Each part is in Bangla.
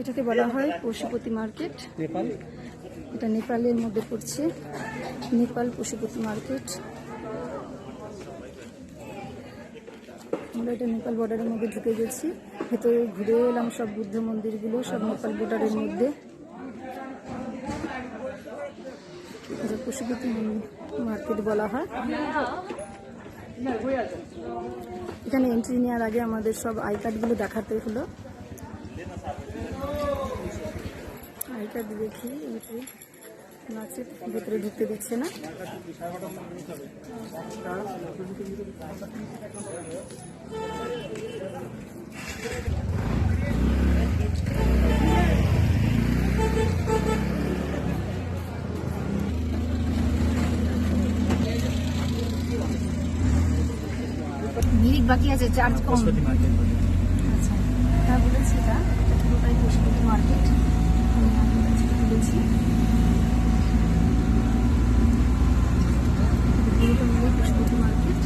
এটাকে বলা হয় পশুপতি মার্কেট। নেপাল? এটা নেপালের মধ্যে পড়ছে। নেপাল পশুপতি মার্কেট। আমরা এটা নেপাল বর্ডারের মধ্যে ঢুকে গেছি। ভেতরে ঘুরে এলাম সব বুদ্ধ মন্দিরগুলো সব নেপাল বর্ডারের মধ্যে। পশুপতি মার্কেট বলা হয়। এখানে এন্ট্রি নেওয়ার আগে আমাদের সব আই কার্ডগুলো দেখাতে হলো। কার্ড দেখি এন্ট্রি আছে ভেতরে ঢুকতে দিচ্ছে না। মিনিট বাকি আছে চার্জ কম বৃহস্পতি মার্কেট বলে। আচ্ছা হ্যাঁ বলেছি এটা এটা পুরোটাই পশুপতি মার্কেট আমি আপনার কাছে বলেছি পুরোটা মিলে পশুপতি মার্কেট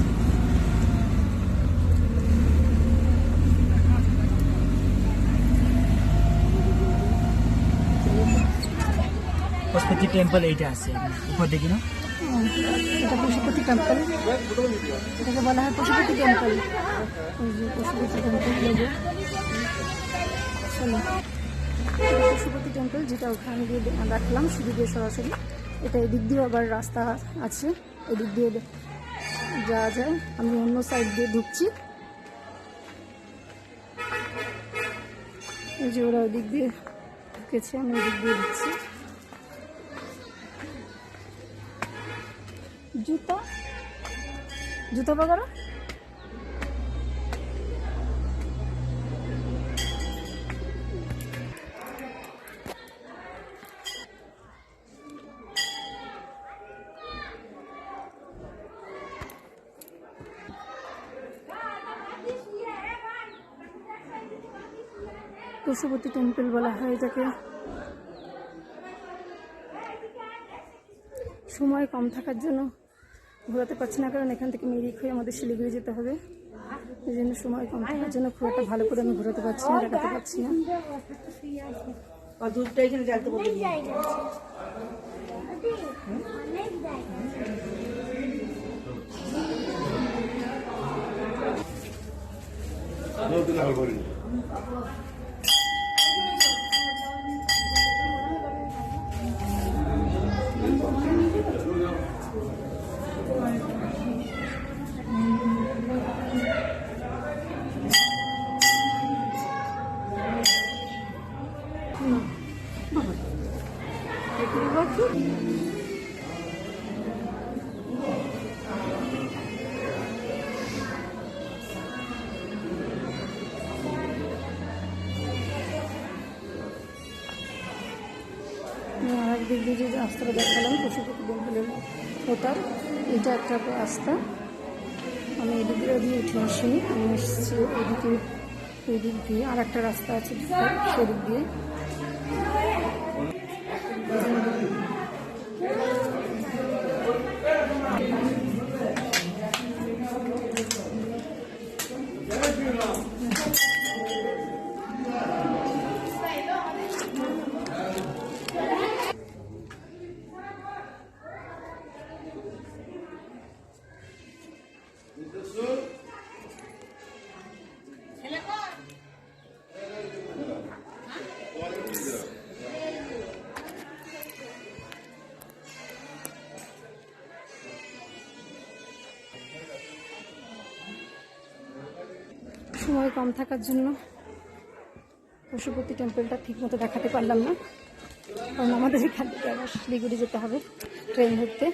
পশুপতি টেম্পল এইটা আছে, উপর দেখি না? এটা পশুপতি টেম্পল এটাকে বলা হয় Pashupati temple Pashupati temple Pashupati temple যেটা ওখানে গিয়ে রাখলাম সিঁড়ি দিয়ে সরাসরি। এটা এদিক দিয়ে আবার রাস্তা আছে। এদিক দিয়ে যাওয়া যায়। আমি অন্য সাইড দিয়ে ঢুকছি। এই যে ওরা ওদিক দিয়ে ঢুকেছে, আমি ওদিক দিয়ে ঢুকছি। জুতা? জুতা বাগারা পশুপতি টেম্পল বলা হয় এটাকে। সময় কম থাকার জন্য ঘোরাতে পারছি না কারণ এখান থেকে মিরিক হয়ে আমাদের শিলিগুড়ি যেতে হবে। এই জন্য সময় কম। থাকার জন্য খুব একটা ভালো করে আমি ঘোরাতে পারছি না দেখাতে পারছি না। আর একদিক দিয়ে যে রাস্তাটা দেখালাম পশুপতি টেম্পলের ওটার এটা একটা রাস্তা আমি এদিক দিয়ে। উঠে আসিনি আমি এসেছি এদিকে এদিক দিয়ে আর একটা রাস্তা আছে সেদিক দিয়ে। সময় কম থাকার জন্য পশুপতি টেম্পলটা ঠিক মতো দেখাতে পারলাম না। কারণ আমাদের এখান থেকে আবার শিলিগুড়ি যেতে হবে ট্রেন ধরতে।